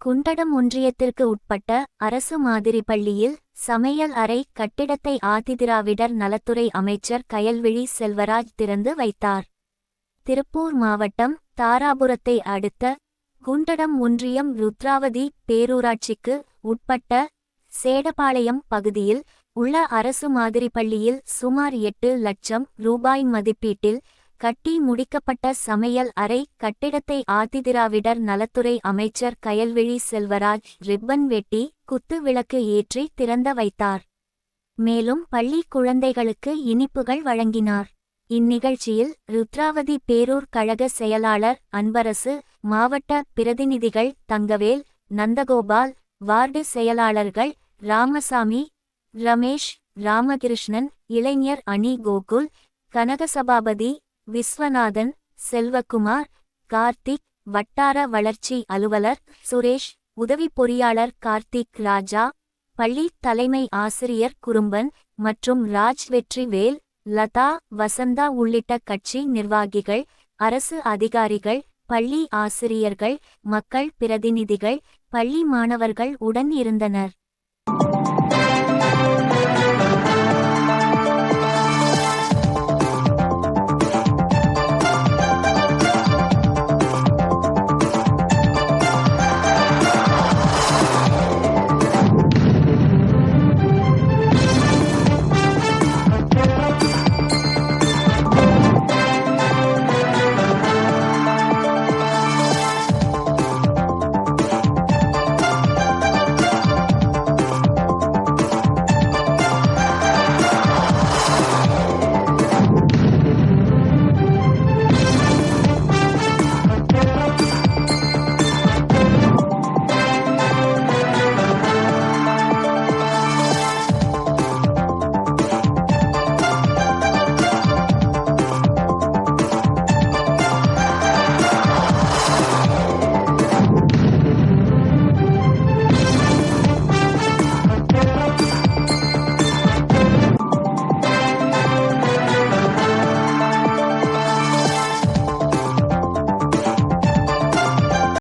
குண்டடம் ஒன்றியத்திற்கு உட்பட்ட அரசு மாதிரி பள்ளியில் சமையல் அறை கட்டிடத்தை ஆதிதிராவிடர் நலத்துறை அமைச்சர் கயல்விழி செல்வராஜ் திறந்து வைத்தார். திருப்பூர் மாவட்டம் தாராபுரத்தை அடுத்த குண்டடம் ஒன்றியம் ருத்ராவதி பேரூராட்சிக்கு உட்பட்ட சேடபாளையம் பகுதியில் உள்ள அரசு மாதிரி பள்ளியில் சுமார் எட்டு லட்சம் ரூபாய் மதிப்பீட்டில் கட்டி முடிக்கப்பட்ட சமையல் அறை கட்டிடத்தை ஆதிதிராவிடர் நலத்துறை அமைச்சர் கயல்விழி செல்வராஜ் ரிப்பன் வெட்டி குத்து விளக்கு ஏற்றி திறந்த வைத்தார். மேலும் பள்ளி குழந்தைகளுக்கு இனிப்புகள் வழங்கினார். இந்நிகழ்ச்சியில் ருத்ராவதி பேரூர் கழக செயலாளர் அன்பரசு மாவட்ட பிரதிநிதிகள் தங்கவேல் நந்தகோபால் வார்டு செயலாளர்கள் ராமசாமி ரமேஷ் ராமகிருஷ்ணன் இளைஞர் அணி கோகுல் கனகசபாபதி விஸ்வநாதன் செல்வகுமார் கார்த்திக் வட்டார வளர்ச்சி அலுவலர் சுரேஷ் உதவி பொறியாளர் கார்த்திக் ராஜா பள்ளி தலைமை ஆசிரியர் குறும்பன் மற்றும் ராஜ் வெற்றிவேல் லதா வசந்தா உள்ளிட்ட கட்சி நிர்வாகிகள் அரசு அதிகாரிகள் பள்ளி ஆசிரியர்கள் மக்கள் பிரதிநிதிகள் பள்ளி மாணவர்கள் உடன் இருந்தனர்.